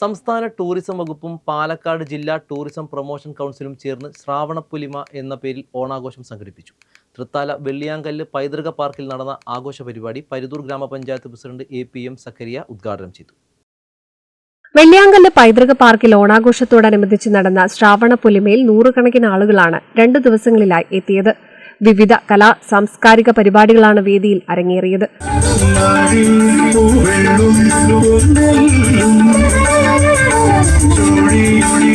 സംസ്ഥാന ടൂറിസം വകുപ്പും പാലക്കാട് ജില്ലാ ടൂറിസം പ്രൊമോഷൻ കൗൺസിലും ചേർന്ന് ശ്രാവണപ്പുലിമ എന്ന പേരിൽ ഓണാഘോഷം സംഘടിപ്പിച്ചു. തൃത്താല വെള്ളിയാങ്കല്ല് പൈതൃക പാർക്കിൽ നടന്ന ആഘോഷ പരിപാടി പരിതൂർ ഗ്രാമപഞ്ചായത്ത് president A P M Sakkariya ഉദ്ഘാടനം ചെയ്തു. വെള്ളിയാങ്കല്ല് പൈതൃക പാർക്കിൽ ഓണാഘോഷത്തോടനുബന്ധിച്ച് നടന്ന ശ്രാവണ പുലിമയിൽ നൂറുകണക്കിന് ആളുകളാണ് രണ്ടു ദിവസങ്ങളിലായി എത്തിയത്. വിവിധ കലാ സാംസ്കാരിക പരിപാടികളാണ് വേദിയിൽ അരങ്ങേറിയത്.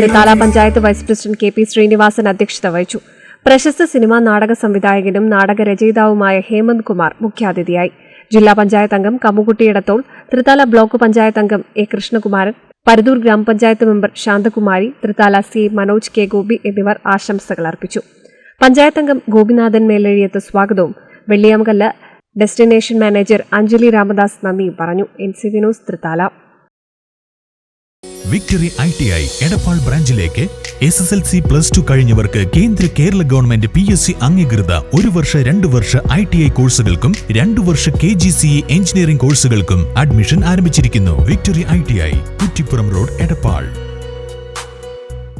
Thrithala panchayat vice president K P Sreenivasan അധ്യക്ഷത വഹിച്ചു. പ്രശസ്ത സിനിമാ നാടക സംവിധായകനും നാടക രചയിതാവുമായ ഹേമന്ത് കുമാർ മുഖ്യാതിഥിയായി. ജില്ലാ പഞ്ചായത്ത് അംഗം കമ്മുകുട്ടിയിടത്തോൾ തൃത്താല ബ്ലോക്ക് പഞ്ചായത്ത് അംഗം എ കൃഷ്ണകുമാരൻ പരുതൂർ ഗ്രാമപഞ്ചായത്ത് member Santhakumari Thrithala C Manoj K Gopi എന്നിവർ ആശംസകൾ അർപ്പിച്ചു. പഞ്ചായത്ത് അംഗം ഗോപിനാഥൻ മേലഴിയത്ത് സ്വാഗതവും. വെള്ളിയാമകല്ല് ഡെസ്റ്റിനേഷൻ മാനേജർ അഞ്ജലി രാമദാസ് നന്ദിയും പറഞ്ഞു. N C V news Thrithala. Victory I T I Edappal ബ്രാഞ്ചിലേക്ക് S S L C plus two കഴിഞ്ഞവർക്ക് കേന്ദ്ര Kerala government P S C അംഗീകൃത ഒരു വർഷ രണ്ടു വർഷ ഐ ടി ഐ കോഴ്സുകൾക്കും രണ്ടു വർഷ K G C E engineering കോഴ്സുകൾക്കും admission ആരംഭിച്ചിരിക്കുന്നു. Victory I T I Kuttippuram road Edappal.